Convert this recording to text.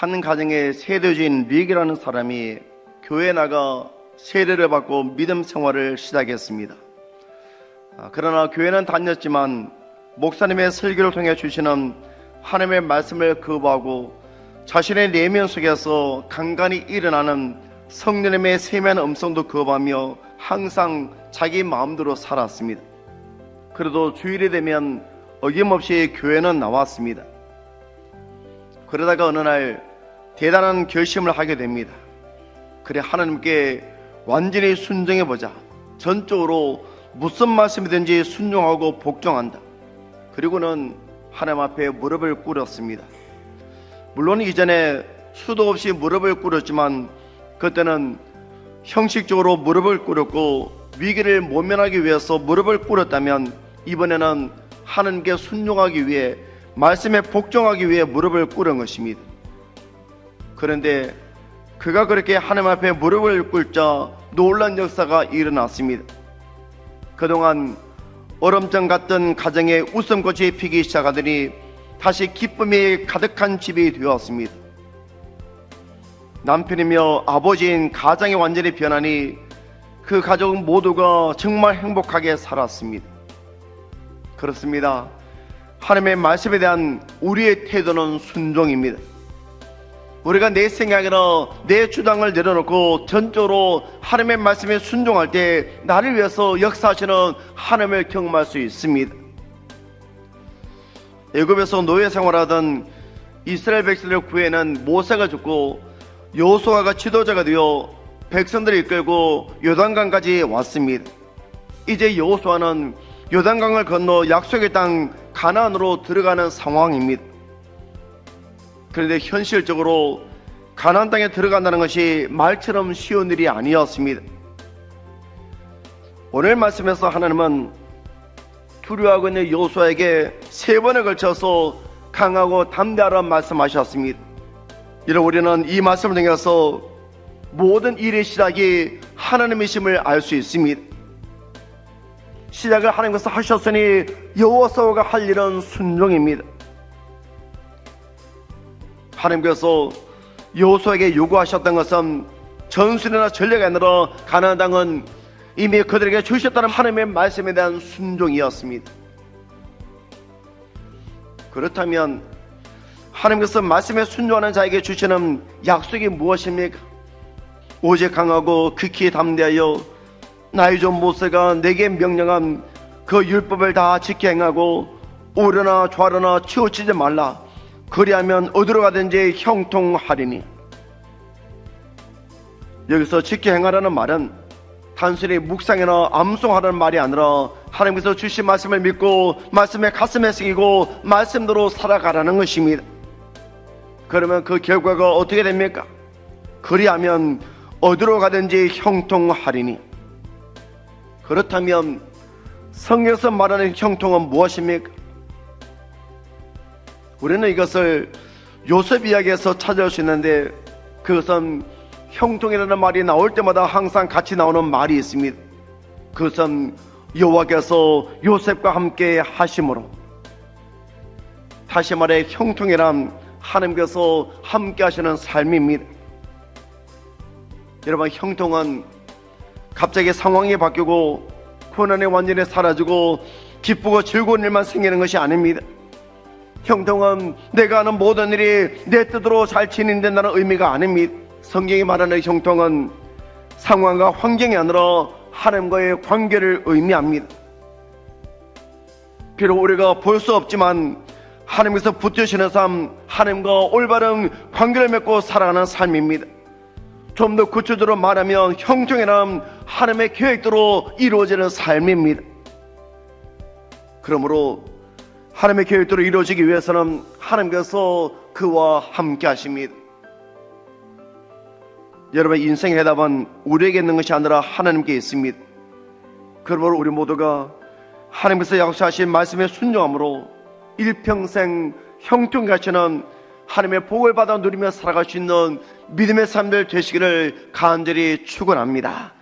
한 가정의 세대주인 릭이라는 사람이 교회 나가 세례를 받고 믿음 생활을 시작했습니다. 아, 그러나 교회는 다녔지만 목사님의 설교를 통해 주시는 하나님의 말씀을 거부하고 자신의 내면 속에서 간간히 일어나는 성령님의 세미한 음성도 거부하며 항상 자기 마음대로 살았습니다. 그래도 주일이 되면 어김없이 교회는 나왔습니다. 그러다가 어느 날 대단한 결심을 하게 됩니다. 그래 하나님께 완전히 순종해 보자. 전적으로 무슨 말씀이든지 순종하고 복종한다. 그리고는 하나님 앞에 무릎을 꿇었습니다. 물론 이전에 수도 없이 무릎을 꿇었지만 그때는 형식적으로 무릎을 꿇었고 위기를 모면하기 위해서 무릎을 꿇었다면 이번에는 하나님께 순종하기 위해 말씀에 복종하기 위해 무릎을 꿇은 것입니다. 그런데 그가 그렇게 하나님 앞에 무릎을 꿇자 놀란 역사가 일어났습니다. 그동안 얼음장 같던 가정에 웃음꽃이 피기 시작하더니 다시 기쁨이 가득한 집이 되었습니다. 남편이며 아버지인 가장이 완전히 변하니 그 가족 모두가 정말 행복하게 살았습니다. 그렇습니다. 하나님의 말씀에 대한 우리의 태도는 순종입니다. 우리가 내 생각이나 내 주장을 내려놓고 전적으로 하나님의 말씀에 순종할 때 나를 위해서 역사하시는 하나님을 경험할 수 있습니다. 애굽에서 노예 생활하던 이스라엘 백성들을 구해낸 모세가 죽고 요수아가 지도자가 되어 백성들을 이끌고 요단강까지 왔습니다. 이제 여호수아는 요단강을 건너 약속의 땅 가나안으로 들어가는 상황입니다. 그런데 현실적으로 가나안 땅에 들어간다는 것이 말처럼 쉬운 일이 아니었습니다. 오늘 말씀에서 하나님은 두려워하고 있는 여호수아에게 세 번에 걸쳐서 강하고 담대하라 말씀하셨습니다. 이런 우리는 이 말씀을 통해서 모든 일의 시작이 하나님이심을 알 수 있습니다. 시작을 하나님께서 하셨으니 여호와서가 할 일은 순종입니다. 하나님께서 여호수아에게 요구하셨던 것은 전술이나 전례가 아니라 가나안 땅은 이미 그들에게 주셨다는 하나님의 말씀에 대한 순종이었습니다. 그렇다면 하나님께서 말씀에 순종하는 자에게 주시는 약속이 무엇입니까? 오직 강하고 극히 담대하여 나의 종 모세가 내게 명령한 그 율법을 다 지켜 행하고 오르나 좌르나 치우치지 말라. 그리하면 어디로 가든지 형통하리니. 여기서 지켜 행하라는 말은 단순히 묵상이나 암송하라는 말이 아니라 하나님께서 주신 말씀을 믿고 말씀에 가슴에 새기고 말씀대로 살아가라는 것입니다. 그러면 그 결과가 어떻게 됩니까? 그리하면 어디로 가든지 형통하리니. 그렇다면 성경에서 말하는 형통은 무엇입니까? 우리는 이것을 요셉 이야기에서 찾아올 수 있는데 그것은 형통이라는 말이 나올 때마다 항상 같이 나오는 말이 있습니다. 그것은 여호와께서 요셉과 함께 하심으로 다시 말해 형통이란 하나님께서 함께 하시는 삶입니다. 여러분 형통은 갑자기 상황이 바뀌고 고난이 완전히 사라지고 기쁘고 즐거운 일만 생기는 것이 아닙니다. 형통은 내가 하는 모든 일이 내 뜻으로 잘 진행된다는 의미가 아닙니다. 성경이 말하는 형통은 상황과 환경이 아니라 하나님과의 관계를 의미합니다. 비록 우리가 볼 수 없지만 하나님께서 붙드시는 삶, 하나님과 올바른 관계를 맺고 살아가는 삶입니다. 좀 더 구체적으로 말하면 형통이란 하나님의 계획대로 이루어지는 삶입니다. 그러므로 하나님의 계획대로 이루어지기 위해서는 하나님께서 그와 함께 하십니다. 여러분 인생의 해답은 우리에게 있는 것이 아니라 하나님께 있습니다. 그러므로 우리 모두가 하나님께서 약속하신 말씀에 순종함으로 일평생 형통하시는 하나님의 복을 받아 누리며 살아갈 수 있는 믿음의 삶들 되시기를 간절히 축원합니다.